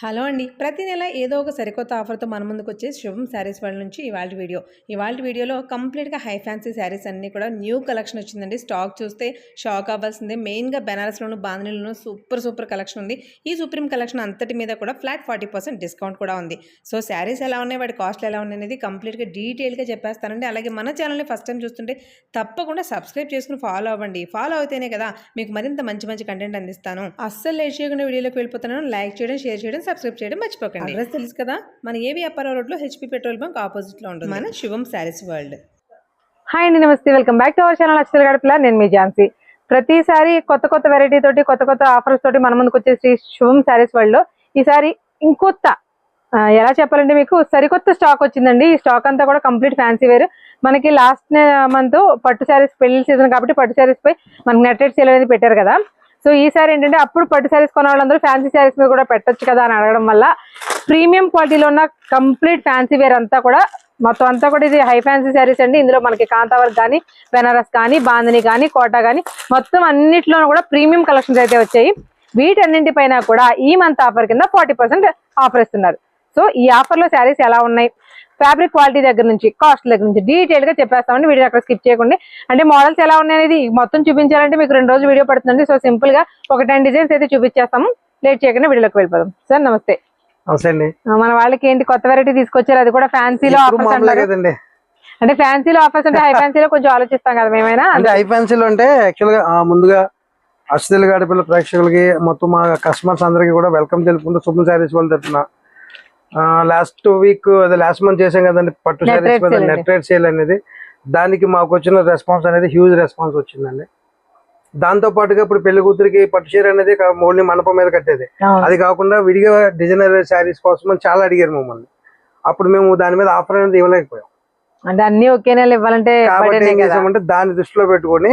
Hello అండి. ప్రతి నెల ఏదో ఒక సరికొత్త ఆఫర్తో మన ముందుకు వచ్చే శుభం శారీస్ వాళ్ళ నుంచి ఇవాళ వీడియో. ఇవాళ వీడియోలో కంప్లీట్గా హై ఫ్యాన్సీ శారీస్ అన్నీ కూడా న్యూ కలెక్షన్ వచ్చిందండి. స్టాక్ చూస్తే షాక్ అవ్వాల్సిందే. మెయిన్గా బెనారస్లోను బాంధనీలోను సూపర్ సూపర్ కలెక్షన్ ఉంది. ఈ సుప్రీం కలెక్షన్ అంతటి మీద కూడా ఫ్లాట్ ఫార్టీ పర్సెంట్ డిస్కౌంట్ కూడా ఉంది. సో శారీస్ ఎలా ఉన్నాయి వాటి కాస్ట్లు ఎలా ఉన్నాయి అనేది కంప్లీట్గా డీటెయిల్గా చెప్పేస్తానండి. అలాగే మన ఛానల్ని ఫస్ట్ టైం చూస్తుంటే తప్పకుండా సబ్స్క్రైబ్ చేసుకుని ఫాలో అవ్వండి. ఫాలో అయితేనే కదా మీకు మరింత మంచి మంచి కంటెంట్ అందిస్తాను. అస్సలు లేట్ చేయకుండా వీడియోలోకి వెళ్ళిపోతున్నాను. లైక్ చేయడం షేర్ చేయడం సబ్స్క్రైబ్ చేయడం మర్చిపోకండి. అడ్రస్ తెలుసు కదా? మన ఏవి అప్పారావు రోడ్లో హెచ్పి పెట్రోల్ బంక్ ఆపోజిట్లో ఉంటుంది. మన శుభం శారీస్ వరల్డ్. హాయ్ అండి నమస్తే. Welcome back to our channel అక్షర గడపల నేను మీ ఝాన్సీ. ప్రతిసారి కొత్త కొత్త వెరైటీ తోటి కొత్త కొత్త ఆఫర్స్ తోటి మన ముందుకు వచ్చే శ్రీ శుభం శారీస్ వరల్డ్లో ఈసారి ఇంకొత్త ఎలా చెప్పాలంటే మీకు సరికొత్త స్టాక్ వచ్చిందండి. ఈ స్టాక్ అంతా కూడా కంప్లీట్ ఫ్యాన్సీ వేర్ మనకి లాస్ట్ మంత్ పట్టు శారీస్ పెళ్ళి సీజన్ కాబట్టి పట్టు శారీస్ పై మనకి నెట్టెడ్ సేల్ అనేది పెట్టారు కదా. సో ఈసారి ఏంటంటే అప్పుడు పట్టు శారీస్ కొన్న వాళ్ళందరూ ఫ్యాన్సీ శారీస్ మీద కూడా పెట్టొచ్చు కదా అని అడగడం వల్ల ప్రీమియం క్వాలిటీలో ఉన్న కంప్లీట్ ఫ్యాన్సీ వేర్ అంతా కూడా మొత్తం అంతా కూడా ఇది హై ఫ్యాన్సీ శారీస్ అండి. ఇందులో మనకి కాంతావర్ కానీ బెనారస్ కానీ బాందని కానీ కోటా కానీ మొత్తం అన్నింటిలోనూ కూడా ప్రీమియం కలెక్షన్స్ అయితే వచ్చాయి. వీటన్నింటిపైన కూడా ఈ మంత్ ఆఫర్ కింద ఫార్టీ పర్సెంట్ ఆఫర్ ఇస్తున్నారు. సో ఈ ఆఫర్లో శారీస్ ఎలా ఉన్నాయి? ఫ్యాబ్రిక్ క్వాలిటీ దగ్గర నుంచి కాస్ట్ దగ్గర నుంచి డీటెయిల్గా చెప్పేస్తామండి. వీడియో అక్కడ స్కిప్ చేయకుండా. అంటే మోడల్స్ ఎలా ఉన్నాయి అనేది మొత్తం చూపించాలంటే మీకు రెండు రోజులు వీడియో పడుతుంది సో సింపుల్గా ఒక టెన్ డిజైన్స్ అయితే చూపించేస్తాము. లేట్ చేయకుండా వీడియోలోకి వెళ్ళిపోదాం. సార్ నమస్తే. మన వాళ్ళకి ఏంటి కొత్త వెరైటీ తీసుకొచ్చారు? అది కూడా ఫ్యాన్సీలో అంటే ఫ్యాన్సీలో ఆఫర్స్ అంటే హై ఫ్యాన్సీలో కొంచెం ఆలోచిస్తాం కదా మేమైనా? అంటే ఐ పెన్సిల్ అంటే యాక్చువల్గా ముందుగా అశ్వతుల గాడిపిల్ల ప్రేక్షకులకి మొత్తం మా కస్టమర్స్ అందరికి కూడా వెల్కమ్ తెలుపుకుంటూ శుభ్ర శారీస్ వాళ్ళు తరఫున లాస్ట్ వీక్ అదే లాస్ట్ మంత్ చేసాం కదండి పట్టు శారీస్ మీద. నెట్ రేట్ సేల్ అనేది. దానికి మాకు వచ్చిన రెస్పాన్స్ అనేది హ్యూజ్ రెస్పాన్స్ వచ్చిందండి. దాంతో పాటుగా ఇప్పుడు పెళ్ళి కూతురికి పట్టు చీర అనేది ఓన్లీ మండపం మీద కట్టేది. అది కాకుండా విడిగా డిజైనర్ శారీస్ కోసం చాలా అడిగారు మమ్మల్ని. అప్పుడు మేము దాని మీద ఆఫర్ అనేది ఇవ్వలేకపోయాం. అంటే అన్ని ఒకే నెల ఇవ్వాలంటే కాబట్టి ఏ చేసామంటే దాన్ని దృష్టిలో పెట్టుకొని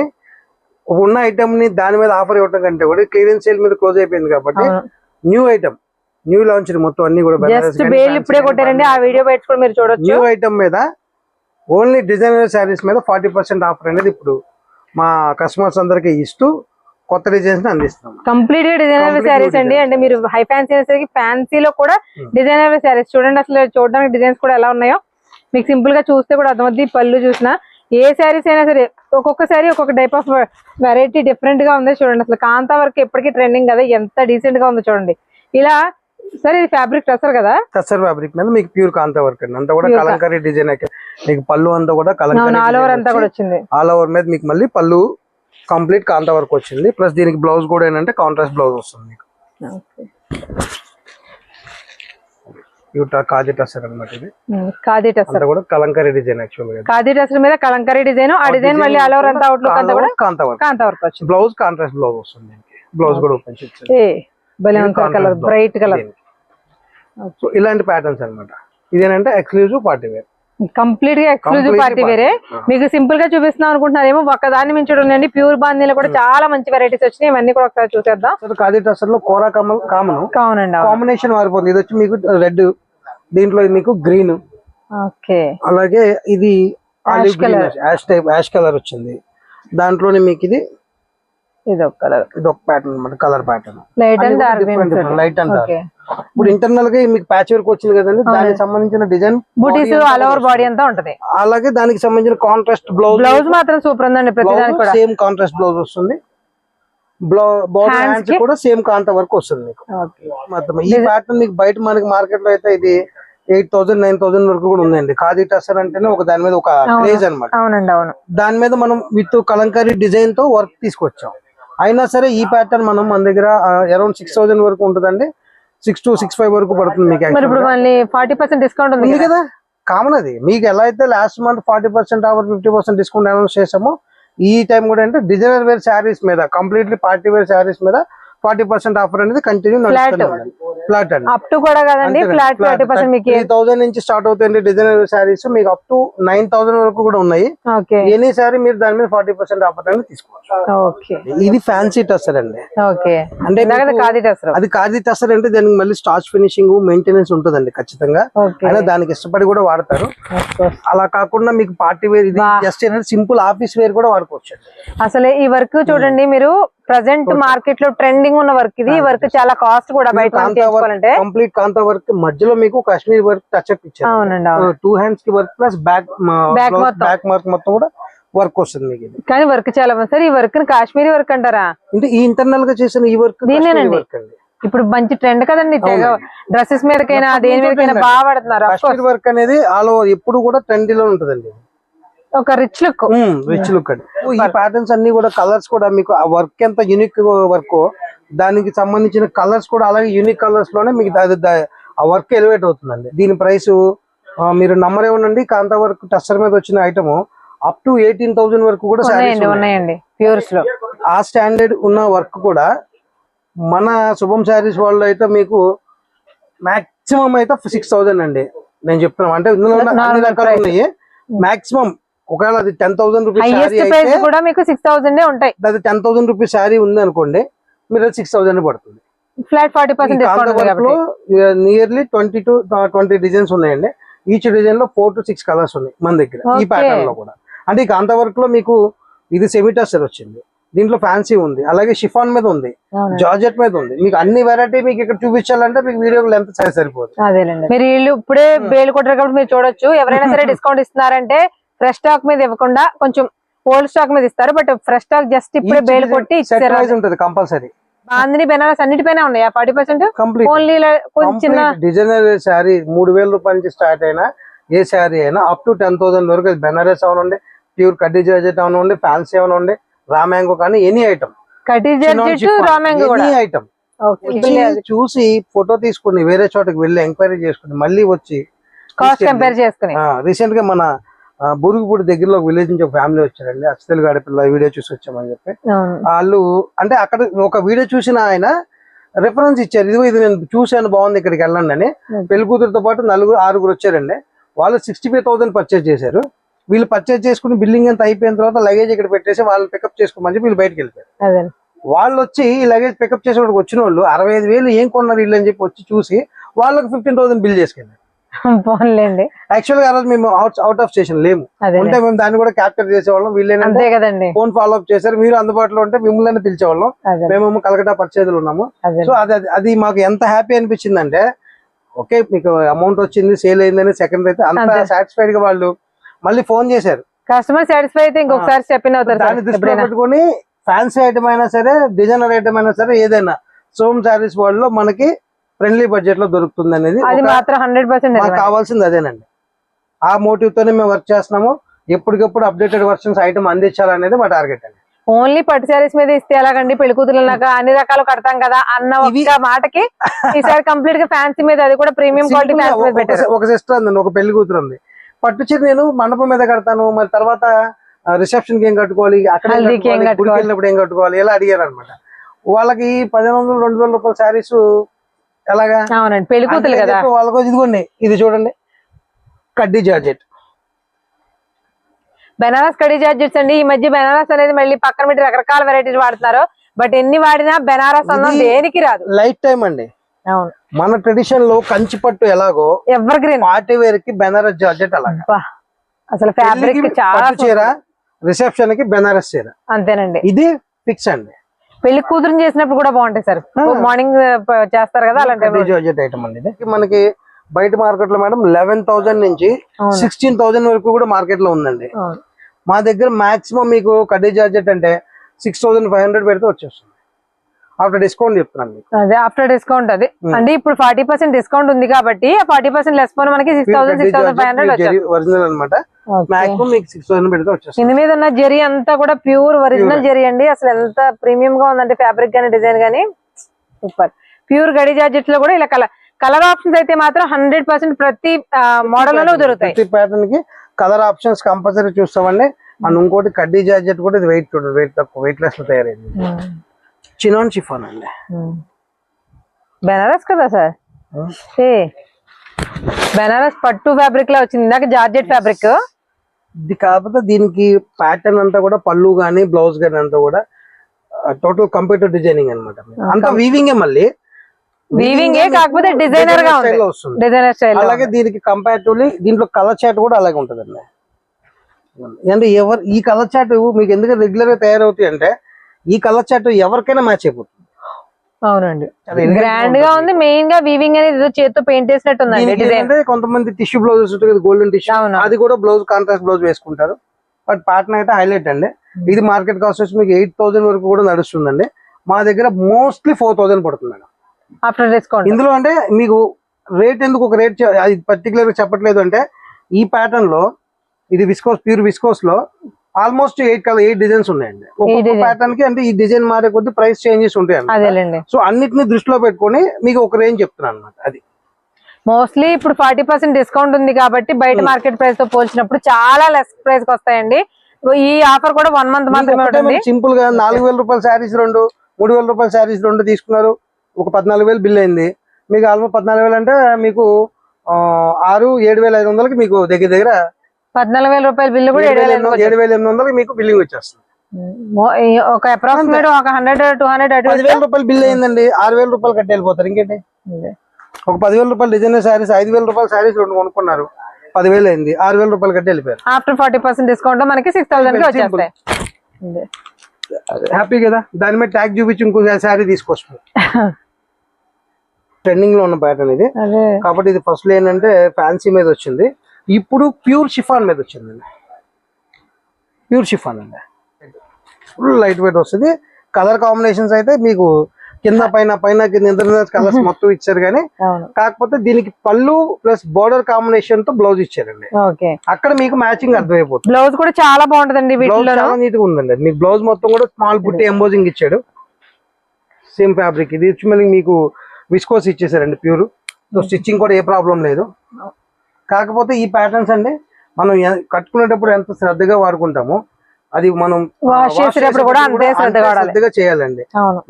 ఉన్న ఐటమ్ని దాని మీద ఆఫర్ ఇవ్వడం కంటే కూడా క్లియరెన్స్ సేల్ మీద క్లోజ్ అయిపోయింది కాబట్టి. న్యూ ఐటమ్ న్యూ లాంచ్ మొత్తం అన్ని కూడా జస్ట్ బేల్ ఇప్పుడే కొట్టారండి ఆ వీడియో కూడా మీరు చూడొచ్చు. న్యూ ఐటమ్ మీద ఓన్లీ డిజైనర్ శారీస్ మీద ఫార్టీ పర్సెంట్ ఆఫర్ అనేది ఇప్పుడు మా కస్టమర్స్ అందరికి ఇస్తూ కొత్త డిజైన్స్ అందిస్తున్నాం. కంప్లీట్గా డిజైనర్ శారీస్ అండి. అంటే మీరు హై ఫ్యాన్సీ ఫ్యాన్సీలో కూడా Hmm. డిజైనర్ శారీస్ చూడండి అసలు చూడడానికి డిజైన్స్ కూడా ఎలా ఉన్నాయో. మీకు సింపుల్గా చూస్తే కూడా అర్థమవుతుంది పళ్ళు చూసినా. ఏ శారీస్ అయినా సరే ఒక్కొక్క శారీ ఒక్కొక్క టైప్ ఆఫ్ వెరైటీ డిఫరెంట్గా ఉంది చూడండి. అసలు కాంతా వర్క్ ఎప్పటికీ ట్రెండింగ్ కదా ఎంత డీసెంట్గా ఉందో చూడండి. ఇలా సరే ఇది ఫ్యాబ్రిక్ టసర్ కదా? టసర్ ఫ్యాబ్రిక్ మీద మీకు ప్యూర్ కాంతా వర్క్ అండి. అంతా కూడా కలంకారీ డిజైన్ మీకు పళ్ళు అంతా కూడా అవును ఆల్ ఓవర్ అంతా కూడా కలంకారీ వచ్చింది ఆల్ ఓవర్ మీద మీకు మళ్ళీ పళ్ళు కంప్లీట్ కాంతా వర్క్ వచ్చింది. ప్లస్ దీనికి బ్లౌజ్ కూడా ఏంటంటే కాంట్రాస్ట్ బ్లౌజ్ వస్తుంది మీకు. ఇవి కాజీ టసర్ అనమాట ఇది. టసర్ కూడా కలంకారీ డిజైన్ యాక్చువల్ టసర్ మీద కలంకరీ డిజైన్ ఆ డిజైన్ మళ్ళీ ఆల్ ఓవర్ అంతా అవుట్లుక్ అంతా కూడా కాంతా వర్క్ కాంతా వర్క్ వచ్చింది. బ్లౌజ్ కాంట్రాస్ట్ బ్లౌజ్ వస్తుంది బ్లౌజ్ కూడా ఓపెన్ చేసి ఏ భలే ఉంది కలర్ బ్రైట్ కలర్ సో ఇలాంటి ప్యాటర్న్స్ అన్నమాట. ఇదేంటంటే ఎక్స్క్లూజివ్ పార్టీ వేర్ కంప్లీట్గా ఎక్స్క్లూజివ్ పార్టీ వేరే. మీకు సింపుల్గా చూపిస్తున్నాం అనుకుంటున్నారేమో ఒక్కదాన్ని మించి ఉండండి ప్యూర్ బాందీలో కూడా చాలా మంచి వెరైటీస్ వచ్చినాయి. ఇవన్నీ కూడా ఒకసారి చూసేద్దాం. సో కాజీ టసర్లో కోరా కమల్ కామన్. అవునండి కాంబినేషన్ మారిపోతుంది. ఇది వచ్చి మీకు రెడ్ దీంట్లో మీకు గ్రీన్. ఓకే. అలాగే ఇది Ash colour. Ash type ash colour వచ్చింది. దాంట్లోనే మీకు ఇది ఇది ఒక కలర్ ఇది ఒక ప్యాటర్న్ అనమాట colour pattern light and dark. Okay. ఇప్పుడు ఇంటర్నల్గా మీకు ప్యాచ్ వర్క్ వచ్చింది కదండి దానికి సంబంధించిన design butis all over body అంతా ఉంటది. అలాగే దానికి సంబంధించిన కాంట్రాస్ట్ బ్లౌజ్ బ్లౌజ్ మాత్రం సూపర్ ఉందండి ప్రతి దానికి కూడా. సేమ్ కాంట్రాస్ట్ బ్లౌజ్ వస్తుంది. హ్యాండ్స్? కూడా సేమ్ కాంత వర్క్ వస్తుంది మీకు. మొత్తం ఈ ప్యాటర్న్ మీకు బయట మనకి మార్కెట్లో అయితే ఇది ఎయిట్ థౌసండ్ నైన్ థౌసండ్ వరకు కూడా ఉందండి. ఖాదీ టసర్ అంటేనే ఒక దాని మీద ఒక క్రేజ్ అవును. దాని మీద మనం విత్ కలంకారీ డిజైన్తో వర్క్ తీసుకొచ్చాం. అయినా సరే ఈ ప్యాటర్న్ మనం మన దగ్గర అరౌండ్ సిక్స్ థౌసండ్ వరకు ఉంటుందండి. సిక్స్ టు సిక్స్ ఫైవ్ వరకు పడుతుంది మీకు ఫార్టీ పర్సెంట్ డిస్కౌంట్ ఉంది కదా. కామన్ అది. మీకు ఎలా అయితే last month forty percent offer fifty percent discount announce చేసామో ఈ టైం కూడా అంటే డిజైనర్ వేర్ శారీస్ మీద కంప్లీట్లీ పార్టీ వేర్ శారీస్ మీద ఫార్టీ పర్సెంట్ ఆఫర్ అనేది కంటిన్యూ ఫ్లాట్ అండి. అప్ టు కూడా కదండి ఫ్లాట్ ఫార్టీ పర్సెంట్ మీకు థౌసండ్ నుంచి స్టార్ట్ అవుతాయండి డిజైనర్ శారీస్. మీకు అప్ టు నైన్ థౌసండ్ వరకు కూడా ఉన్నాయి. ఓకే. ఎనీ సారీ మీరు దాని మీద ఫార్టీ పర్సెంట్ ఆఫర్ అనేది తీసుకోవచ్చు. ఇది ఫ్యాన్సీ టసర్ అండి. ఓకే. అంటే అది కాజీ టసర్ అంటే దానికి మళ్ళీ స్టార్చ్ ఫినిషింగ్ మెయింటెనెన్స్ ఉంటుందండి ఖచ్చితంగా. అయినా దానికి ఇష్టపడి కూడా వాడతారు. అలా కాకుండా మీకు పార్టీ వేర్ ఇది. జస్ట్ ఏంటంటే సింపుల్ ఆఫీస్ వేర్ కూడా వాడుకోవచ్చు అసలు ఈ వర్క్ చూడండి మీరు ప్రజెంట్. మార్కెట్లో ట్రెండింగ్ ఉన్న వర్క్ ఇది. వర్క్ చాలా కాస్ట్ కూడా బయట కంప్లీట్ కాంతా వర్క్ మధ్యలో మీకు కాశ్మీర్ వర్క్ టచ్ అప్ ఇచ్చారు. టూ హ్యాండ్స్కి work plus back. Back mark మొత్తం. కూడా వర్క్ వస్తుంది మీకు కానీ వర్క్ చాలా బాగుంది. సార్ ఈ వర్క్ని కాశ్మీరీ వర్క్ అంటారా? అంటే ఈ ఇంటర్నల్గా చేసిన ఈ వర్క్ దీనేనండి. వర్క్ అండి. ఇప్పుడు మంచి ట్రెండ్ కదండి. డ్రెస్సెస్ మీదకైనా దేని మీదకైనా. బాగా పడుతున్నారు వర్క్ అనేది ఆల్ ఓవర్ ఎప్పుడు కూడా ట్రెండీ లో ఉంటదండి ఒక రిచ్ లుక్ రిచ్ లుక్ అండి ఈ ప్యాటర్న్స్ అన్ని కూడా కలర్స్ కూడా మీకు ఆ వర్క్ ఎంత యూనిక్ వర్క్ దానికి సంబంధించిన కలర్స్ కూడా అలాగే యూనిక్ కలర్స్లోనే మీకు ఆ వర్క్ ఎలివేట్ అవుతుందండి. దీని ప్రైస్ మీరు నమ్మరే ఉండండి కాంతా వర్క్ టస్టర్ మీద వచ్చిన item up to eighteen thousand వరకు కూడా ఉన్నాయండి ఉన్నాయి. ఉన్నాయండి ప్యూర్స్లో ఆ స్టాండర్డ్ ఉన్న వర్క్ కూడా మన శుభం శారీస్ వాళ్ళు అయితే మీకు మాక్సిమం అయితే సిక్స్ థౌసండ్ అండి. నేను చెప్తున్నాను అంటే ఇందులో అన్ని రకాలు. ఉన్నాయి. మాక్సిమం ఒకవేళ అది టెన్ థౌసండ్ రూపీస్ కూడా మీకు సిక్స్ థౌసండ్ ఉంటాయి. అది టెన్ థౌసండ్ రూపీస్ శారీ ఉంది అనుకోండి మీరు సిక్స్ థౌసండ్ పడుతుంది. Flat forty percent nearly twenty two twenty designs ఉన్నాయండి. ఈచ్ డిజైన్లో ఫోర్ టు సిక్స్ కలర్స్ ఉన్నాయి మన దగ్గర ఈ. ప్యాటర్న్లో కూడా. అంటే ఈ కాంతా వర్క్లో మీకు ఇది సెమీటస్టర్ వచ్చింది. దీంట్లో ఫ్యాన్సీ ఉంది. అలాగే షిఫాన్ మీద ఉంది. జార్జెట్ మీద ఉంది. మీకు అన్ని వెరైటీ మీకు ఇక్కడ చూపించాలంటే మీకు వీడియో లెంత్ అదేలేండి. మీరు ఇప్పుడే బేలు కొట్టారు కాబట్టి మీరు చూడొచ్చు. ఎవరైనా సరే డిస్కౌంట్ ఇస్తున్నారంటే ఫ్రెష్ స్టాక్ మీద ఇవ్వకుండా కొంచెం ఓల్డ్ స్టాక్ మీద ఇస్తారు. బట్ ఫ్రెష్ స్టాక్ జస్ట్ ఇప్పుడే బేలు కొట్టి ఇచ్చారు కంపల్సరీ. బాందిని బెనారస్ అన్నిటిపైన ఉన్నాయా. ఫార్టీ పర్సెంట్ ఓన్లీ కొంచెం డిజైనర్ శారీ మూడు వేల రూపాయల నుంచి స్టార్ట్ అయినా ఏ శారీ అయినా అప్ టు టెన్ థౌసండ్ వరకు బెనారస్ అవనండి ప్యూర్ కడ్డీ జార్జెట్ అవనండి ఫ్యాన్సీ అవనండి రామ్యాంగో కానీ ఎనీ ఐటమ్. కటీ జర్జెట్ రామ్యాంగో కూడా. ఎనీ ఐటమ్ చూసి ఫోటో తీసుకుని వేరే చోటకి వెళ్ళి ఎంక్వైరీ చేసుకుని మళ్ళీ వచ్చి కాస్ట్ కంపేర్ చేసుకుని. రీసెంట్గా మన బురుగుపూడి దగ్గరలో ఒక విలేజ్ నుంచి ఒక ఫ్యామిలీ వచ్చారండి. అచ్చతెలుగు ఆడపిల్ల వీడియో చూసి వచ్చామని చెప్పి. వాళ్ళు అంటే అక్కడ ఒక వీడియో చూసిన ఆయన రెఫరెన్స్ ఇచ్చారు. ఇదిగో ఇది నేను చూశాను బాగుంది ఇక్కడికి వెళ్ళండి అని. పెళ్ళి కూతురుతో పాటు నలుగురు ఆరుగురు వచ్చారండి. వాళ్ళు సిక్స్టీ ఫైవ్ థౌసండ్ పర్చేజ్ చేశారు. వీళ్ళు పర్చేజ్ చేసుకుని బిల్లింగ్ అంతా అయిపోయిన తర్వాత లగేజ్ ఇక్కడ పెట్టేసి వాళ్ళు పికప్ చేసుకోమని చెప్పి వీళ్ళు బయటకు వెళ్ళిపోయారు. వాళ్ళు వచ్చి ఈ లగేజ్ పికప్ చేసేవాడికి వచ్చిన వాళ్ళు అరవై ఐదు వేలు ఏం కొన్నారు వీళ్ళు అని చెప్పి వచ్చి చూసి వాళ్ళకి ఫిఫ్టీన్ థౌసండ్ బిల్ చేసుకెళ్ళారు. పోన్లేండి. యాక్చువల్గా రోజు మేము అవుట్ ఆఫ్ స్టేషన్ లేము. అదే ఉంటే మేము దాన్ని కూడా క్యాప్చర్ చేసేవాళ్ళం. అంతే కదండి. ఫోన్ ఫాలో అప్ చేశారు. మీరు అందుబాటులో ఉంటే మిమ్మల్ని పిలిచేవాళ్ళం. మేము కలకటా పర్చేదులు ఉన్నాము. సో అది అది- మాకు ఎంత హ్యాపీ అనిపించింది అంటే ఓకే మీకు అమౌంట్ వచ్చింది సేల్ అయిందని సెకండ్ అయితే అంత. సాటిస్ఫైడ్గా వాళ్ళు మళ్ళీ ఫోన్ చేశారు. కస్టమర్ సాటిస్ఫై అయితే ఇంకొకసారి చెప్పిన అవుతారు దాన్ని దృష్టిలో పెట్టుకొని ఫ్యాన్సీ ఐటమ్ అయినా సరే డిజైనర్ ఐటమ్ అయినా సరే ఏదైనా. సోమ్ శారీస్లో మనకి ఫ్రెండ్లీ బడ్జెట్లో దొరుకుతుంది అనేది అది ఒక- మాత్రం హండ్రెడ్ పర్సెంట్ మాకు కావాల్సింది అదేనండి. ఆ మోటివ్ తోనే మేము వర్క్ చేస్తున్నాము. ఎప్పటికప్పుడు అప్డేటెడ్ వర్షన్స్ ఐటమ్ అందించాలనేది మా టార్గెట్ అండి. ఓన్లీ పట్టు శారీస్ మీద ఇస్తే ఎలాగండి? పెళ్ళి కూతురులాగా అన్ని రకాలు కడతాం కదా అన్న మాటకి ఈసారి కంప్లీట్గా ఫ్యాన్సీ మీద అది కూడా ప్రీమియం క్వాలిటీ ఒక- పెట్టారు. ఒక సిస్టర్ ఉందండి ఒక పెళ్ళి కూతురు ఉంది. పట్టు చీర నేను మండపం మీద కడతాను. మరి తర్వాత రిసెప్షన్కి ఏం కట్టుకోవాలి? అక్కడ? వెళ్ళినప్పుడు ఏం కట్టుకోవాలి? ఇలా అడిగారు అనమాట వాళ్ళకి పదిహేను వందలు రెండు వేల రూపాయల శారీస్ ఎలాగా? అవునండి పెళ్ళి కూతురు కదా. వాళ్ళకి ఇదిగోండి ఇది చూడండి. కడ్డీ జార్జెట్. బెనారస్ కడీ జార్జెట్స్ అండి. ఈ మధ్య బెనారస్ అనేది మళ్ళీ పక్కన పెట్టి రకరకాల వెరైటీస్ వాడుతున్నారు. బట్ ఎన్ని వాడినా బెనారస్ అన్నం ఇది- దేనికి రాదు. లైఫ్ టైం అండి. అవును. మన ట్రెడిషన్లో కంచి పట్టు ఎలాగో ఎవర్ గ్రీన్ పార్టీ వేర్కి బెనారస్ జార్జెట్ అలాగా. అసలు ఫ్యాబ్రిక్ చాలా చీర రిసెప్షన్కి బెనారస్ చీర. అంతేనండి. ఇది ఫిక్స్ అండి. పెళ్ళి కూతురు చేసినప్పుడు కూడా బాగుంటాయి సార్. మార్నింగ్ చేస్తారు కదా అలాంటి మనకి బయట మార్కెట్లో మేడం లెవెన్ థౌసండ్ నుంచి. సిక్స్టీన్ థౌసండ్ వరకు కూడా మార్కెట్లో ఉందండి. మా దగ్గర మాక్సిమం మీకు కడ్డీ జార్జెట్ అంటే సిక్స్ థౌసండ్ ఫైవ్ హండ్రెడ్ పెడితే వచ్చేస్తుంది. ఆఫ్టర్ డిస్కౌంట్ చెప్తున్నాను అదే ఆఫ్టర్ డిస్కౌంట్ అది. అంటే ఇప్పుడు ఫార్టీ పర్సెంట్ డిస్కౌంట్ ఉంది కాబట్టి ఫార్టీ పర్సెంట్ లెస్ మనకి six thousand six thousand five hundred original అనమాట. మాక్సిమం మీకు సిక్స్ థౌసండ్ పెడితే వచ్చేస్తుంది. దీని మీద ఉన్న జెరీ అంతా కూడా ప్యూర్ ఒరిజినల్ జెరీ అండి. అసలు ఎంత ప్రీమియం గా ఉందంటే ఫ్యాబ్రిక్ గానీ డిజైన్ గానీ సూపర్ ప్యూర్ గడి జార్జెట్లో కూడా ఇలా కలర్ కలర్ ఆప్షన్స్ అయితే మాత్రం హండ్రెడ్ పర్సెంట్ ప్రతి మోడల్ లోనూ దొరుకుతాయి. ప్రతి ప్యాటర్న్కి కలర్ ఆప్షన్స్ కంపల్సరీ చూస్తామండి. అండ్ ఇంకోటి కడ్డీ జార్జెట్ కూడా ఇది వెయిట్ చూడండి వెయిట్ తక్కువ వెయిట్ లెస్లో తయారైంది. చినాన్ షిఫాన్ అండి. బెనారస్ కదా సార్? బెనారస్ పట్టు ఫ్యాబ్రిక్ లా వచ్చింది. ఇందాక జార్జెట్ ఫ్యాబ్రిక్ ఇది కాకపోతే దీనికి ప్యాటర్న్ అంతా కూడా పళ్ళు గానీ బ్లౌజ్ గానీ అంతా కూడా టోటల్ కంప్యూటర్ డిజైనింగ్ అనమాట అంతా వీవింగ్ మళ్ళీ. వీవింగ్ కాకపోతే డిజైనర్గా ఉంది style లో వస్తుంది. డిజైనర్ స్టైల్ అలాగే దీనికి కంపారిటివ్లీ దీంట్లో కలర్ చాట్ కూడా అలాగే ఉంటదండి. అంటే ఎవరు ఈ కలర్ చాట్ మీకు ఎందుకు రెగ్యులర్గా తయారవుతాయి అంటే ఈ కలర్ చాట్ ఎవరికైనా మ్యాచ్ అయిపోతుంది. అవునండి. గ్రాండ్గా ఉంది మెయిన్గా వీవింగ్ అనేది ఏదో చేత్తో పెయింట్ చేసినట్టు ఉందండి కొంతమంది టిష్యూ బ్లౌజెస్ ఉంటుంది గోల్డెన్ టిష్యూ. అది కూడా బ్లౌజ్ కాంట్రాస్ట్ బ్లౌజ్ వేసుకుంటారు. బట్ ప్యాటర్న్ అయితే హైలైట్ అండి. ఇది మార్కెట్ కాస్ట్ వచ్చి మీకు ఎయిట్ థౌసండ్ వరకు కూడా నడుస్తుందండి. మా దగ్గర మోస్ట్లీ ఫోర్ థౌసండ్ పడుతుంది మేడం. ఆఫ్టర్ డిస్కౌంట్ ఇందులో అంటే మీకు రేట్ ఎందుకు ఒక రేట్ అది పర్టికులర్ చెప్పట్లేదు అంటే ఈ ప్యాటర్న్లో ఇది viscose pure విస్కోస్లో almost eight colour eight designs ఉన్నాయండి. ఒక్కొక్క. ప్యాటర్న్కి అంటే ఈ డిజైన్ మారే కొద్ది ప్రైస్ చేంజెస్ ఉంటాయండి. సో అన్నిటిని దృష్టిలో పెట్టుకొని మీకు ఒక రేంజ్ చెప్తున్నాను అనమాట అది. మోస్ట్లీ ఇప్పుడు ఫార్టీ పర్సెంట్ డిస్కౌంట్ ఉంది కాబట్టి బయట Hmm. మార్కెట్ ప్రైస్తో పోల్చినప్పుడు చాలా లెస్ ప్రైస్కి వస్తాయండి. ఈ ఆఫర్ కూడా వన్ మంత్ మాత్రమే సింపుల్గా నాలుగు వేల రూపాయల శారీస్ రెండు మూడు వేల రూపాయల శారీస్ రెండు తీసుకున్నారు. ఒక పద్నాలుగు వేలు బిల్ అయింది. మీకు ఆల్మోస్ట్ పద్నాలుగు వేలు అంటే మీకు ఆరు ఏడు వేల ఐదు వందలకి మీకు దగ్గర దగ్గర పద్నాలుగు వేల రూపాయల బిల్లు కూడా ఏడు వేల వేల ఎనిమిది- వేల వందలకి మీకు బిల్లింగ్ వచ్చేస్తుంది. ఒక అప్రాక్సిమేట్ ఒక హండ్రెడ్ టూ హండ్రెడ్ అటు పదివేల రూపాయలు బిల్ అయిందండి. ఆరు వేల రూపాయలు కట్టి వెళ్ళిపోతారు. ఇంకేంటి? ఒక పదివేల రూపాయలు డిజైనర్ శారీస్ ఐదు వేల రూపాయల శారీస్ రెండు కొనుక్కున్నారు. పదివేలు అయింది. ఆరు వేల రూపాయలు కట్టి వెళ్ళిపోయారు. ఆఫ్టర్ ఫార్టీ పర్సెంట్ డిస్కౌంట్ మనకి సిక్స్ థౌసండ్. వచ్చేస్తాయి. హ్యాపీ కదా? దాని మీద ట్యాగ్ చూపించి ఇంకో శారీ తీసుకొస్తుంది. ట్రెండింగ్లో ఉన్న ప్యాటర్న్ ఇది. కాబట్టి ఇది ఫస్ట్ ఏంటంటే ఫ్యాన్సీ మీద వచ్చింది. ఇప్పుడు ప్యూర్ షిఫాన్ మీద వచ్చిందండి. ప్యూర్ షిఫాన్ అండి. ఫుల్ లైట్ వెయిట్ వస్తుంది. కలర్ కాంబినేషన్స్ అయితే మీకు కింద పైన పైన కింద కలర్స్ మొత్తం ఇచ్చారు కానీ కాకపోతే దీనికి పళ్ళు ప్లస్ బోర్డర్ కాంబినేషన్తో బ్లౌజ్ ఇచ్చారండి. అక్కడ మీకు మ్యాచింగ్ అర్థమైపోతుంది. బ్లౌజ్ కూడా చాలా బాగుంటదండి వీటిలో చాలా నీట్గా ఉందండి. మీకు బ్లౌజ్ మొత్తం కూడా స్మాల్ పుట్టి ఎంబోజింగ్ ఇచ్చాడు. సేమ్ ఫ్యాబ్రిక్ ఇది మళ్ళీ మీకు విస్కోస్ ఇచ్చేసారండి ప్యూర్ సో స్టిచ్చింగ్ కూడా ఏ ప్రాబ్లం లేదు. కాకపోతే ఈ ప్యాటర్న్స్ అండి మనం కట్టుకునేటప్పుడు ఎంత శ్రద్ధగా వాడుకుంటామో అది మనం Wash చేసేటప్పుడు కూడా అంతే శ్రద్ధగా చేయాలండి.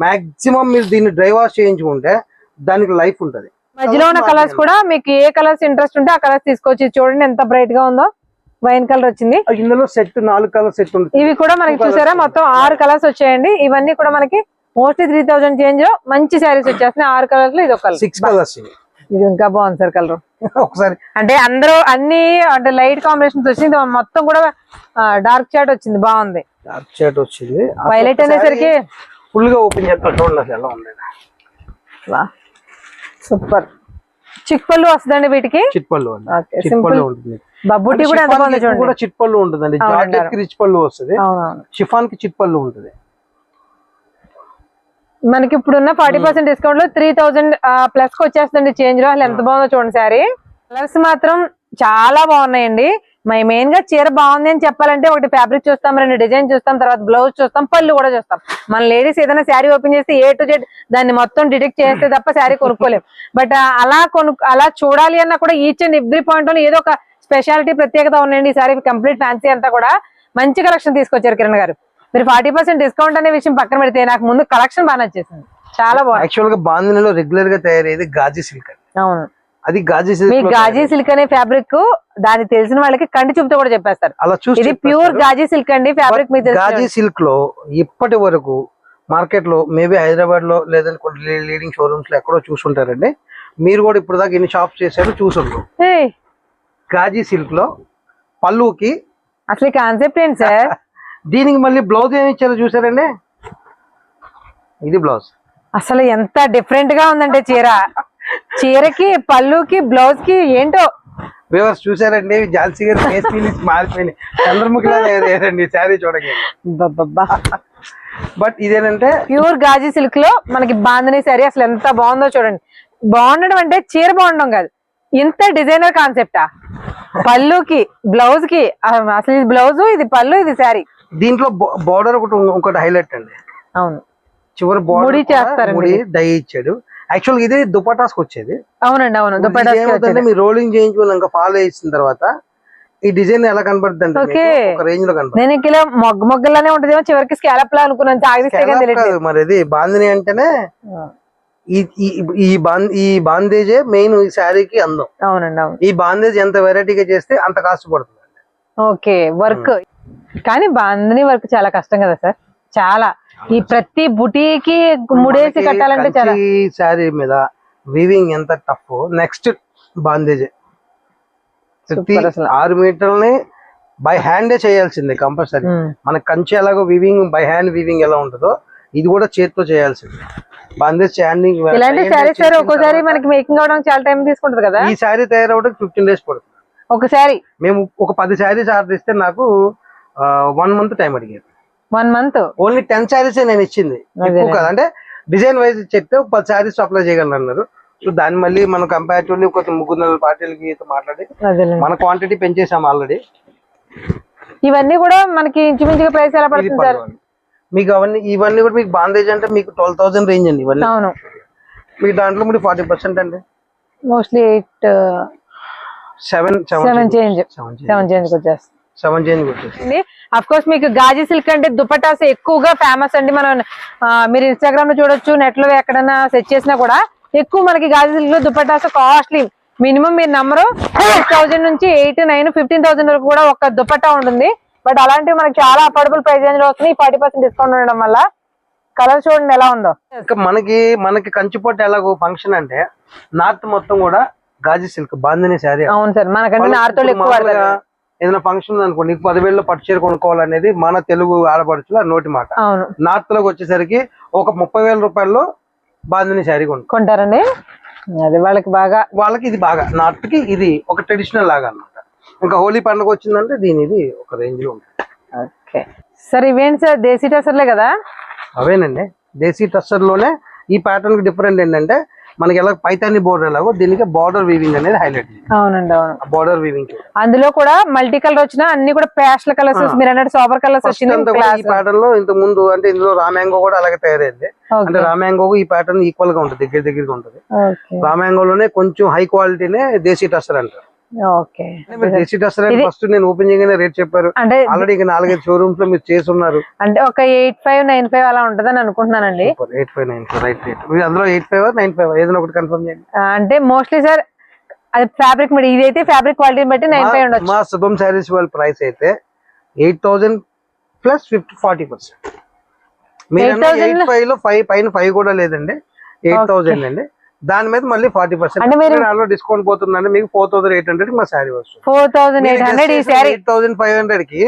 మాక్సిమం మీరు దీన్ని డ్రై వాష్ చేయించుకుంటే దానికి లైఫ్ ఉంటది. మధ్యలో ఉన్న కలర్స్ కూడా మీకు ఏ కలర్స్ ఇంట్రెస్ట్ ఉంటే ఆ కలర్స్ తీసుకొచ్చి చూడండి ఎంత బ్రైట్గా ఉందో. వైన్ కలర్ వచ్చింది. ఇందులో సెట్ నాలుగు కలర్ సెట్ ఉంటుంది. ఇవి కూడా మనకి చూసారా. మొత్తం ఆరు కలర్స్ వచ్చాయండి. ఇవన్నీ కూడా మనకి మోస్ట్లీ త్రీ థౌసండ్ చేంజ్లో మంచి శారీస్ వచ్చేస్తున్నాయి. ఆరు కలర్స్లో ఇది ఒక సిక్స్ కలర్స్ ఇది ఇంకా బాగుంది సార్ కలర్ ఒకసారి. అంటే అందరూ అన్ని అంటే లైట్ కాంబినేషన్స్ వచ్చింది మొత్తం కూడా డార్క్ చాట్ వచ్చింది. బాగుంది. డార్క్ షర్ట్ వచ్చింది. వైలెట్ అనేసరికి ఫుల్గా ఓపెన్ చేస్తాను చూడండి ఎలా ఉంది. సూపర్. చిక్ పళ్ళు వస్తుందండి వీటికి? చిట్పల్లు అండి. చిట్పల్లు ఉంటుంది. బబ్బుటి కూడా చిట్పల్లు ఉంటుందండి. జార్జెట్కి రిచ్ పళ్ళు వస్తుంది. షిఫాన్కి చిట్పల్లు ఉంటుంది. మనకి ఇప్పుడున్న ఫార్టీ పర్సెంట్ డిస్కౌంట్లో త్రీ థౌసండ్ ప్లస్కి వచ్చేస్తుంది చేంజ్లో అసలు ఎంత బాగుందో చూడండి సారీ కలర్స్ మాత్రం చాలా బాగున్నాయండి. మై మెయిన్గా చీర బాగుంది అని చెప్పాలంటే ఒకటి ఫ్యాబ్రిక్ చూస్తాం రెండు డిజైన్ చూస్తాం తర్వాత బ్లౌజ్ చూస్తాం పళ్ళు కూడా చూస్తాం. మన లేడీస్ ఏదైనా శారీ ఓపెన్ చేస్తే ఏ టు జెడ్ దాన్ని మొత్తం డిటెక్ట్ చేస్తే తప్ప శారీ కొనుక్కోలేం. బట్ అలా కొను అలా చూడాలి అన్నా కూడా ఈచ్ అండ్ ఎవ్రీ పాయింట్లో ఏదో ఒక స్పెషాలిటీ ప్రత్యేకత ఉన్నాయండి ఈ సారీ కంప్లీట్ ఫ్యాన్సీ అంతా కూడా. మంచి కలెక్షన్ తీసుకొచ్చారు కిరణ్ గారు. మీరు ఫార్టీ పర్సెంట్ డిస్కౌంట్ అనే విషయం పక్కన పెడితే నాకు ముందు కలెక్షన్ బాగా నచ్చేసింది. చాలా బాగుంది. యాక్చువల్గా బాందినిలో రెగ్యులర్గా తయారయ్యేది గాజీ సిల్క్ అవును. అది గాజీ మీ సిల్క్ గాజీ సిల్క్ అనే ఫ్యాబ్రిక్ దాన్ని తెలిసిన వాళ్ళకి కంటి చూపుతో కూడా చెప్పేస్తారు. అలా చూసి ఇది. ప్యూర్ గాజీ సిల్క్ అండి ఫ్యాబ్రిక్ మీకు గాజీ సిల్క్లో ఇప్పటి వరకు మార్కెట్లో మేబీ హైదరాబాద్లో లేదంటే కొన్ని లీడింగ్ షోరూమ్స్లో ఎక్కడో చూసుంటారండి. మీరు కూడా ఇప్పుడు దాకా ఎన్ని షాప్స్ చేశారో చూసుంటారు గాజీ సిల్క్లో పళ్ళుకి అసలు కాన్సెప్ట్ ఏంటి సార్? దీనికి మళ్ళీ బ్లౌజ్ ఏమి ఇచ్చారో చూసారండి? ఇది బ్లౌజ్. అసలు ఎంత డిఫరెంట్గా ఉందంటే చీర. చీరకి పళ్ళుకి బ్లౌజ్కి ఏంటో? వ్యూవర్స్ చూసారండి ఝాన్సీ గారి ఫేస్ ఫీలింగ్స్ మారిపోయినాయి చంద్రముఖిలా శారీ చూడగానే. బట్ ఇదేనంటే ప్యూర్ గాజీ సిల్క్లో మనకి బాందని సారీ అసలు ఎంత బాగుందో చూడండి. బాగుండడం అంటే చీర బాగుండడం కాదు. ఇంత డిజైనర్ కాన్సెప్టా పళ్ళుకి బ్లౌజ్కి అసలు ఇది బ్లౌజ్ ఇది పళ్ళు ఇది శారీ. దీంట్లో బార్డర్ ఒకటి ఒకటి హైలైట్ అండి. అవును. చివరి బార్డర్ చేస్తారండి. ముడి డై ఇచ్చాడు. యాక్చువల్ ఇది దుపటాస్కి వచ్చేది. అవునండి అవును. వచ్చేది. మీరు రోలింగ్ చేయించుకున్నాక ఫాలో చేసిన తర్వాత ఈ డిజైన్ ఎలా కనబడుతుంది అంటే ఒక రేంజ్లో కనబడుతుంది. నేను ఇలా మొగ్గ మొగ్గలానే ఉంటదేమో చివరికి స్కాలప్ లా అనుకున్నాను. సాగిస్తే మరి ఇది బాందిని అంటేనే ఈ ఈ బాందేజే మెయిన్ ఈ శారీకి అందం. అవునండి అవును. ఈ బాందేజ్ ఎంత వెరైటీగా చేస్తే అంత కాస్ట్ పడుతుంది ఓకే వర్క్. కానీ బాందని వర్క్ చాలా కష్టం కదా సార్. చాలా. ఈ ప్రతి బుటీకి ముడేసి కట్టాలంటే చాలా. కంచి శారీ మీద వీవింగ్ ఎంత టఫ్ నెక్స్ట్ బాందేజ్. ఆరు మీటర్లని బై హ్యాండే చేయాల్సిందే కంపల్సరీ ఉమ్. మన కంచి ఎలాగో వివింగ్ బై హ్యాండ్ వివింగ్ ఎలా ఉంటుందో ఇది కూడా చేతితో చేయాల్సిందే. బందేజ్ హ్యాండింగ్ ఇలాంటి శారీస్ సార్ ఒక్కోసారి మనకి మేకింగ్ అవడానికి చాలా టైం తీసుకుంటది కదా. ఈ శారీ తయారవడానికి ఫిఫ్టీన్ డేస్ పడుతుంది. ఒక శారీ. మేము ఒక పది శారీస్ ఆర్డర్ ఇస్తే నాకు వన్ మంత్ టైం అడిగేది one month only ten saris నేను ఇచ్చింది. ఎక్కువ కాదు అంటే డిజైన్ వైజ్ చెప్తే ఒక పది శారీస్ అప్లై చేయగలను అన్నారు. సో దాన్ని మళ్ళీ మనం కంపారిటివ్లీ ఒక ముగ్గురు నలుగురు పార్టీలకి మాట్లాడి మన క్వాంటిటీ పెంచేసాం ఆల్రెడీ ఇవన్నీ కూడా మనకి ఇంచుమించుగా ప్రైస్ ఎలా పడుతుంది సార్? మీకు అవన్నీ ఇవన్నీ కూడా మీకు బాందేజ్ అంటే మీకు ట్వెల్వ్ థౌసండ్ రేంజ్ అండి ఇవన్నీ. అవును. మీకు దాంట్లో మీరు ఫార్టీ పర్సెంట్ అండి. Mostly eight seven seven change seven change వచ్చేస్తుంది సెవెన్ చేంజ్ అఫ్ కోర్స్ మీకు గాజీ సిల్క్ అంటే దుపటాస్ ఎక్కువగా ఫేమస్ అండి. మనం మీరు ఇన్స్టాగ్రామ్లో చూడొచ్చు నెట్లో ఎక్కడైనా సెర్చ్ చేసినా కూడా ఎక్కువ మనకి గాజీ సిల్క్లో దుపటాస్ కాస్ట్లీ మినిమం మీరు నమ్మరు. సిక్స్ థౌసండ్ నుంచి ఎయిట్ నైన్ ఫిఫ్టీన్ థౌసండ్ వరకు కూడా ఒక దుపట్టా ఉంటుంది. బట్ అలాంటివి మనకి చాలా అఫోర్డబుల్ ప్రైస్ రేంజ్లో వస్తున్నాయి. ఫార్టీ పర్సెంట్ డిస్కౌంట్ ఉండడం వల్ల. కలర్ చూడండి ఎలా ఉందో. ఇంకా మనకి మనకి కంచిపట్టు ఎలాగో ఫంక్షన్ అంటే నార్త్ మొత్తం కూడా గాజీ సిల్క్ బాందిని శారీ. అవును సార్. మనకంటే నార్తోళ్ళు ఎక్కువ ఏదైనా ఫంక్షన్ అనుకోండి నీకు పదివేలలో పట్టు చీర కొనుక్కోవాలనేది మన తెలుగు ఆడపడుచుల నోటి మాట. నార్త్లోకి వచ్చేసరికి ఒక ముప్పై వేల రూపాయల్లో బాందిని శారీ కొంటారండి? అది వాళ్ళకి బాగా వాళ్ళకి ఇది బాగా. నార్త్కి ఇది ఒక ట్రెడిషనల్ లాగా అన్నమాట. ఇంకా హోలీ పండుగ వచ్చిందంటే దీని ఇది ఒక రేంజ్లో ఉంటుంది. ఓకే. సార్ ఇవేంటి సార్? దేశీ టసర్లే కదా? అవేనండి. దేశీ టస్సర్లోనే ఈ ప్యాటర్న్కి డిఫరెంట్ ఏంటంటే మనకి ఎలా పైతాని బోర్డర్ ఎలాగో దీనికి బార్డర్ వీవింగ్ అనేది హైలైట్ అవునండి అవును. బార్డర్ వీవింగ్ అందులో కూడా మల్టీ కలర్ వచ్చినా అన్ని కూడా పేస్టల్ కలర్స్ మీరు అన్నట్టు సోబర్ కలర్స్ వచ్చింది ప్యాటర్న్లో ఇంత ముందు అంటే ఇందులో రామ్యాంగో కూడా అలాగే తయారైంది. అంటే రామ్యాంగో ఈ ప్యాటర్న్ ఈక్వల్గా ఉంటుంది దగ్గర దగ్గరగా ఉంటుంది. రామ్యాంగోలోనే కొంచెం హై క్వాలిటీనే దేశీ టస్సర్ అంటారు. ఓకే. ఫస్ట్ నేను ఓపెన్ చేయగానే రేట్ చెప్పారు. అంటే ఆల్రెడీ ఇంకా నాలుగైదు షోరూమ్స్లో మీరు చేసి ఉన్నారు అంటే ఒక ఎయిట్ ఫైవ్ నైన్ ఫైవ్ అలా ఉంటదని అనుకుంటున్నానండి. Eight five nine five right అందులో ఎయిట్ ఫైవ్ నైన్ ఫైవ్? ఏదైనా ఒకటి కన్ఫర్మ్ చేయండి. అంటే మోస్ట్లీ సార్ అది ఫ్యాబ్రిక్ మీద ఇదైతే ఫ్యాబ్రిక్ క్వాలిటీని బట్టి నైన్ ఫైవ్ ఉండొచ్చు. మా శుభం శారీస్ వాళ్ళ ప్రైస్ అయితే eight thousand plus fifty forty percent. మీరు 8,000 ఎయిట్ ఫైవ్లో ఫైవ్ పైన ఫైవ్ కూడా లేదండి. ఎయిట్ థౌసండ్ అండి. దాని మీద మళ్ళీ ఫార్టీ పర్సెంట్ మీరు- డిస్కౌంట్ పోతుందండి మీకు ఫోర్ థౌసండ్ ఎయిట్ హండ్రెడ్ మా శారీ వస్తుంది ఫోర్ థౌసండ్ ఎయిట్ హండ్రెడ్ ఈ శారీ ఎయిట్ థౌసండ్ ఫైవ్ హండ్రెడ్కి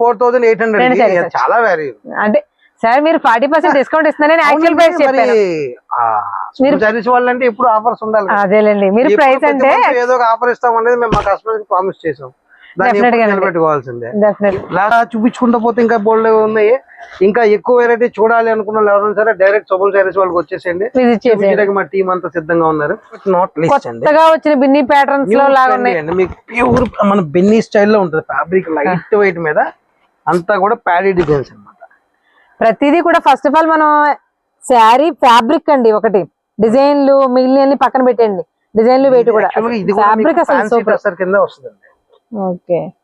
ఫోర్ థౌసండ్ ఎయిట్ రెండు హండ్రెడ్. చాలా వ్యారీ అంటే సార్ మీరు ఫార్టీ పర్సెంట్ డిస్కౌంట్ ఇస్తున్నారని యాక్చువల్ ప్రైస్ మరి చెప్పాను శారీస్ వాళ్ళంటే ఎప్పుడు ఆఫర్స్ ఉండాలి. అదేలేండి మీరు ప్రైస్ అంటే ఏదో ఒక ఆఫర్ ఇస్తాం అనేది మేము మా కస్టమర్ ప్రామిస్ చేసాం చూపించుకుంటూ పోతే ఇంకా బోల్డ్ ఉన్నాయి. ఇంకా ఎక్కువ వెరైటీ చూడాలి అనుకున్న ఎవరైనా సరే డైరెక్ట్ శుభం శారీస్ వాళ్ళకి వచ్చేసేయండి. మా టీం అంతా సిద్ధంగా ఉన్నారు. నాట్ లిస్ట్ కొత్తగా వచ్చిన బిన్ని ప్యాటర్న్స్లో లాగా ఉన్నాయి. మీకు ప్యూర్ మన బెన్నీ స్టైల్లో ఉంటుంది ఫ్యాబ్రిక్ లైట్ వెయిట్ మీద. అంతా కూడా ప్యాడీ డిజైన్స్ అన్నమాట. ప్రతిదీ కూడా ఫస్ట్ ఆఫ్ ఆల్ మనం శారీ ఫ్యాబ్రిక్ అండి ఒకటి. డిజైన్లు మిగిలిన పక్కన పెట్టండి డిజైన్లు వెయిట్ కూడా. ఫ్యాబ్రిక్ అసలు సూపర్ కింద వస్తుందండి. ఓకే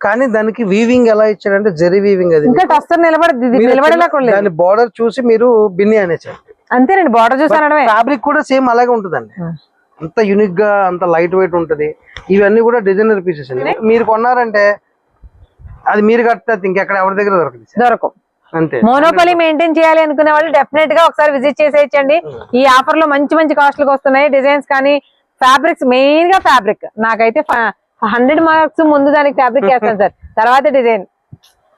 కానీ దానికి వీవింగ్ ఎలా ఇచ్చాడంటే జరీ వీవింగ్ అది. ఇంకా టస్టర్ నిలబడి దాని బార్డర్ చూసి మీరు బిన్ని అనేసారు. అంతేనండి బార్డర్ చూసానడమే ఫ్యాబ్రిక్ కూడా సేమ్ అలాగే ఉంటుందండి. అంత యూనిక్గా అంత లైట్ వెయిట్ ఉంటది. ఇవన్నీ కూడా డిజైనర్ పీసెస్ అండి. మీరు కొన్నారంటే అది మీరు కడితే ఇంకెక్కడ ఎవరి దగ్గర దొరకదు. సార్. దొరకవు. అంతే. మోనోపలి మెయింటైన్ చేయాలి అనుకునే వాళ్ళు డెఫినెట్గా ఒకసారి విజిట్ చేసేయచ్చండి. ఈ ఆఫర్లో మంచి మంచి కాస్ట్లకు వస్తున్నాయి. డిజైన్స్ కానీ ఫ్యాబ్రిక్స్ మెయిన్గా ఫ్యాబ్రిక్ నాకైతే హండ్రెడ్ మార్క్స్ ముందు దానికి ఫ్యాబ్రిక్ వేస్తాను సార్. తర్వాత డిజైన్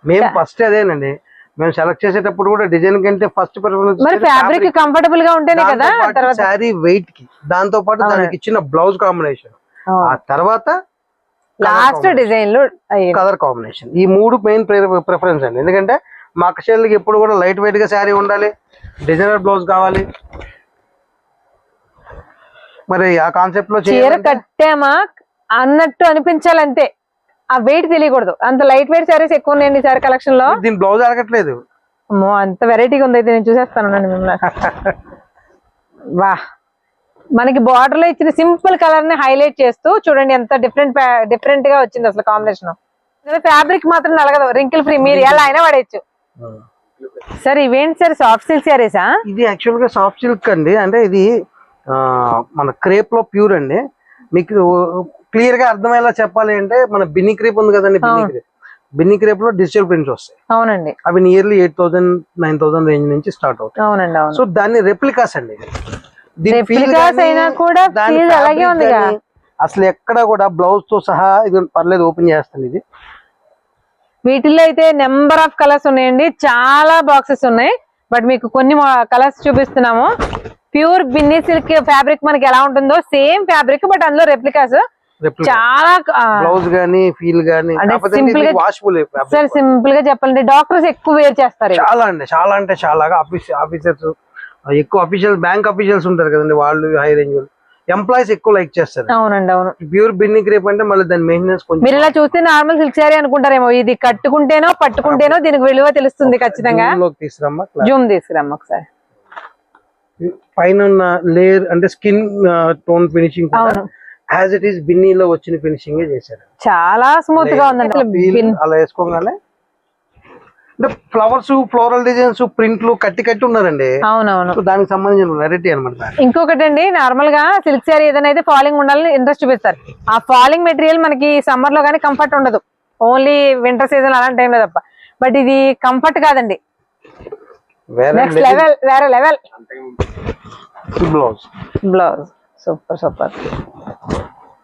మేము ఫస్ట్ అదేనండి. మేము సెలెక్ట్ చేసేటప్పుడు కూడా డిజైన్ కంటే ఫస్ట్ మరి ఫ్యాబ్రిక్ కంఫర్టబుల్గా ఉంటేనే కదా తర్వాత శారీ వెయిట్కి. దాంతో పాటు దానికి ఇచ్చిన బ్లౌజ్ కాంబినేషన్ ఆ. తర్వాత లాస్ట్ డిజైన్లు అయ్యి కలర్ కాంబినేషన్ ఈ మూడు మెయిన్ ప్రిఫరెన్స్ అండి. ఎందుకంటే మా అక్షరాలకి ఎప్పుడు కూడా లైట్ వెయిట్గా శారీ ఉండాలి. డిజైనర్ బ్లౌజ్ కావాలి. మరి ఆ కాన్సెప్ట్లో చీర కట్టామా? అన్నట్టు అనిపించాలి అంతే ఆ వెయిట్ తెలియకూడదు. అంత లైట్ వెయిట్ సారీస్ ఎక్కువ ఉన్నాయండి సారీ కలెక్షన్లో. దీని బ్లౌజ్ అడగట్లేదు అమ్మో అంత వెరైటీగా ఉంది అయితే నేను చూసేస్తాను మిమ్మల్ని. వా మనకి బార్డర్లో ఇచ్చిన సింపుల్ కలర్ని హైలైట్ చేస్తూ చూడండి ఎంత డిఫరెంట్ డిఫరెంట్గా వచ్చింది అసలు కాంబినేషన్ ఫ్యాబ్రిక్ మాత్రం నలగదు. రింకిల్ ఫ్రీ మీరు ఎలా అయినా పడేయచ్చు సార్ ఇవేంటి సార్ సాఫ్ట్ సిల్క్ సారీసా ఇది యాక్చువల్గా సాఫ్ట్ సిల్క్ అండి. అంటే ఇది మన క్రేప్లో ప్యూర్ అండి. మీకు క్లియర్గా అర్థమయ్యేలా చెప్పాలి అంటే మన బిన్ని క్రేప్ ఉంది కదండి బిన్ని. క్రేప్. బిన్ని క్రేప్లో డిజిటల్ ప్రింట్స్ వస్తాయి. అవునండి. అవి nearly eight thousand nine thousand range నుంచి స్టార్ట్ అవుతాయి. అవునండి అవును. సో దాన్ని రెప్లికాస్ అండి. అసలు ఎక్కడ కూడా బ్లౌజ్తో సహా ఇది పర్లేదు ఓపెన్ చేస్తాను ఇది. వీటిల్లో అయితే నెంబర్ ఆఫ్ కలర్స్ ఉన్నాయండి. చాలా బాక్సెస్ ఉన్నాయి. బట్ మీకు కొన్ని కలర్స్ చూపిస్తున్నాము. ప్యూర్ బిన్నీ సిల్క్ ఫ్యాబ్రిక్ మనకి ఎలా ఉంటుందో సేమ్ ఫ్యాబ్రిక్ బట్ అందులో రెప్లికాస్. చాలా బ్లౌజ్ గానీ ఫీల్ గానీ వాషబుల్ సార్ సింపుల్గా చెప్పాలంటే డాక్టర్స్ ఎక్కువ వేర్ చేస్తారు. చాలా అండి చాలా అంటే చాలా ఆఫీస్ ఆఫీసర్స్ ఎక్కువ అఫీషియల్స్ బ్యాంక్ అఫీషియల్స్ ఉంటారు కదండి వాళ్ళు హై రేంజ్ ఎంప్లాయీస్ ఎక్కువ లైక్ చేస్తారు. అవునండి అవును. ప్యూర్ బిన్ని క్రేప్ అంటే మళ్ళీ దాని మెయింటెనెన్స్ కొంచెం మీరు ఇలా చూస్తే నార్మల్ సిల్క్ శారీ అనుకుంటారేమో ఇది కట్టుకుంటేనో పట్టుకుంటేనో దీనికి విలువ తెలుస్తుంది ఖచ్చితంగా. తీసుకురమ్మా జూమ్ తీసుకురమ్మ ఒకసారి. పైన లేయర్ అంటే స్కిన్ టోన్ ఫినిషింగ్ అవును. యాజ్ ఇట్ ఈస్ బిన్నీలో వచ్చిన ఫినిషింగ్ చేశారు. చాలా స్మూత్గా ఉందండి. అలా వేసుకోగానే అంటే ఫ్లవర్స్ ఫ్లోరల్ డిజైన్స్ ప్రింట్లు కట్టి కట్టి ఉన్నారండి. అవునవును. దానికి సంబంధించిన వెరైటీ అనమాట ఇంకొకటి అండి నార్మల్గా సిల్క్ శారీ ఏదైనా అయితే ఫాలింగ్ ఉండాలని ఇంట్రెస్ట్ చూపిస్తారు. ఆ ఫాలింగ్ మెటీరియల్ మనకి సమ్మర్లో కానీ కంఫర్ట్ ఉండదు. ఓన్లీ వింటర్ సీజన్ అలాంటి టైంలో తప్ప. బట్ ఇది కంఫర్ట్ కాదండి. నెక్స్ట్ లెవెల్ వేరే level blouse blouse super super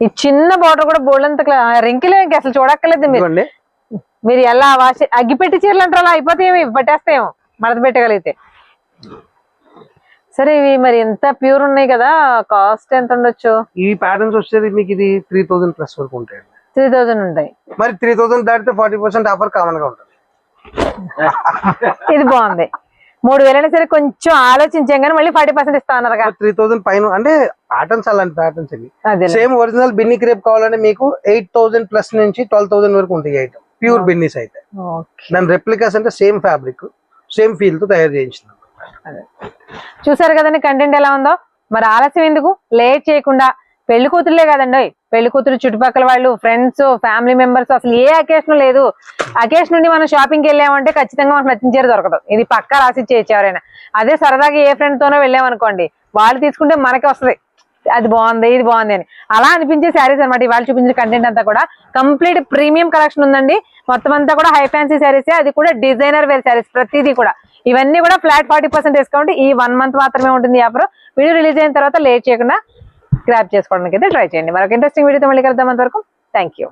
ఈ చిన్న బార్డర్ కూడా బోల్డ్ అంత రింకిలే ఇంక అసలు చూడక్కర్లేదు మీరు. మీరు ఎలా వాష్ అగ్గిపెట్టి చీరలు అంటారు అలా అయిపోతాయేమో ఇవి పట్టేస్తాయేమో. మడత పెట్టగలిగితే. సరే ఇవి మరి ఎంత ప్యూర్ ఉన్నాయి కదా? కాస్ట్ ఎంత ఉండొచ్చు? ఈ ప్యాటర్న్స్ వచ్చేది మీకు ఇది త్రీ థౌసండ్ ప్లస్ వరకు ఉంటాయండి. త్రీ థౌజండ్ ఉంటాయి. మరి త్రీ థౌసండ్ దాటితే ఫార్టీ పర్సెంట్ ఆఫర్ కామన్గా ఉంటుంది. ఇది బాగుంది. మూడు వేలైనా సరే కొంచెం ఆలోచించాం కానీ మళ్ళీ ఫార్టీ పర్సెంట్ ఇస్తా అన్నారు త్రీ థౌసండ్ పైన అంటే ప్యాటర్న్స్ అలాంటి ప్యాటర్న్స్ ఇవి. సేమ్ ఒరిజినల్ బిన్ని క్రేప్ కావాలంటే మీకు ఎయిట్ థౌసండ్ ప్లస్ నుంచి ట్వెల్వ్ థౌసండ్ వరకు ఉంటాయి ఐటమ్ ప్యూర్ బిన్నీస్ అయితే. దాని రెప్లికాస్ అంటే సేమ్ ఫ్యాబ్రిక్ సేమ్ ఫీల్తో తయారు చేయించిన. చూసారు కదండి కంటెంట్ ఎలా ఉందో? మరి ఆలస్యం ఎందుకు? లేట్ చేయకుండా పెళ్ళి కూతురులే కదండి. పెళ్ళి కూతురు చుట్టుపక్కల వాళ్ళు ఫ్రెండ్స్ ఫ్యామిలీ మెంబర్స్ అసలు ఏ అకేషన్ లేదు. అకేషన్ నుండి మనం షాపింగ్కి వెళ్ళామంటే ఖచ్చితంగా మనకు నచ్చిన చీర దొరకదు. ఇది పక్కా రాసి చేయొచ్చు ఎవరైనా. అదే సరదాగా ఏ ఫ్రెండ్ తోనో వెళ్ళామనుకోండి వాళ్ళు తీసుకుంటే మనకి వస్తది. అది బాగుంది ఇది బాగుంది అని. అలా అనిపించే శారీస్ అనమాట ఇవాళ చూపించిన కంటెంట్ అంతా కూడా. కంప్లీట్ ప్రీమియం కలెక్షన్ ఉందండి. మొత్తం అంతా కూడా హై ఫ్యాన్సీ శారీసే అది కూడా డిజైనర్ వేర్ శారీస్ ప్రతిదీ కూడా. ఇవన్నీ కూడా ఫ్లాట్ ఫార్టీ పర్సెంట్ డిస్కౌంట్ ఈ వన్ మంత్ మాత్రమే ఉంటుంది ఆఫర్ వీడియో రిలీజ్ అయిన తర్వాత లేట్ చేయకుండా గ్రాప్ చేసుకోవడానికి అయితే ట్రై చేయండి. మరొక ఇంట్రెస్టింగ్ వీడియోతో మళ్ళీ కలుద్దాం అంతవరకు. Thank you